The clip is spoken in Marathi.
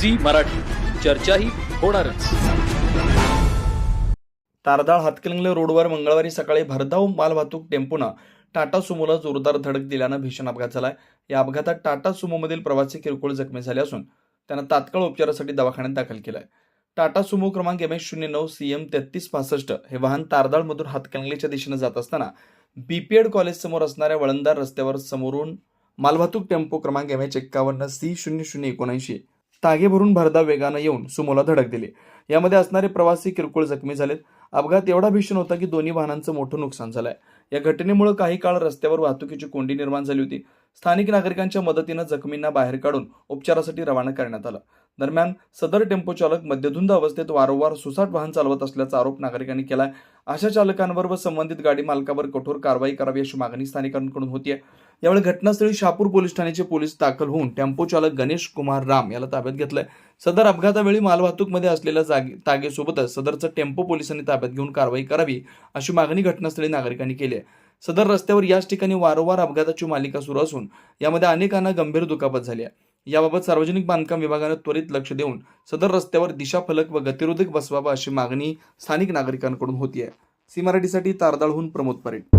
झी मराठी. चर्चाही होणारच. तारदाळ हातकलिंगले रोडवर मंगळवारी सकाळी भरधाव मालवाहतूक टेम्पोनं टाटा सुमोला जोरदार धडक दिल्यानं भीषण अपघात झालाय. या अपघातात टाटा सुमोमधील प्रवासी किरकोळ जखमी झाले असून त्यांना तात्काळ उपचारासाठी दवाखान्यात दाखल केलाय. टाटा सुमो क्रमांक एम एच शून्य नऊ सी एम तेहतीस पासष्ट हे वाहन तारदाळमधून हातकंगलेच्या दिशेनं जात असताना बीपीएड कॉलेज समोर असणाऱ्या वळणदार रस्त्यावर समोरून मालवाहतूक टेम्पो क्रमांक एम एच एक्कावन्न सी शून्य शून्य एकोणऐंशी तागे भरून भरधाव वेगानं येऊन सुमोला धडक दिली. यामध्ये असणारे प्रवासी किरकोळ जखमी झालेत. अपघात एवढा भीषण होता की दोन्ही वाहनांचं मोठं नुकसान झालंय. या घटनेमुळे काही काळ रस्त्यावर वाहतुकीची कोंडी निर्माण झाली होती. स्थानिक नागरिकांच्या मदतीनं जखमींना बाहेर काढून उपचारासाठी रवाना करण्यात आलं. दरम्यान सदर टेम्पो चालक मद्यधुंद अवस्थेत वारंवार सुसाट वाहन चालवत असल्याचा आरोप नागरिकांनी केलाय. अशा चालकांवर व संबंधित गाडी मालकावर कठोर कारवाई करावी अशी मागणी स्थानिकांकडून होतीये. यावेळी घटनास्थळी शहापूर पोलीस ठाण्याचे पोलीस दाखल होऊन टेम्पो चालक गणेश कुमार राम याला ताब्यात घेतलंय. सदर अपघातावेळी मालवाहतूकमध्ये असलेल्या जागे तागेसोबतच सदरचं टेम्पो पोलिसांनी ताब्यात घेऊन कारवाई करावी अशी मागणी घटनास्थळी नागरिकांनी केली आहे सदर रस्त्यावर याच ठिकाणी वारंवार अपघाताची मालिका सुरू असून यामध्ये अनेकांना गंभीर दुखापत झाली आहे. याबाबत सार्वजनिक बांधकाम विभागानं त्वरित लक्ष देऊन सदर रस्त्यावर दिशाफलक व गतिरोधक बसवावा अशी मागणी स्थानिक नागरिकांकडून होती आहे सी मराठीसाठी तारदाळहून प्रमोद परेड.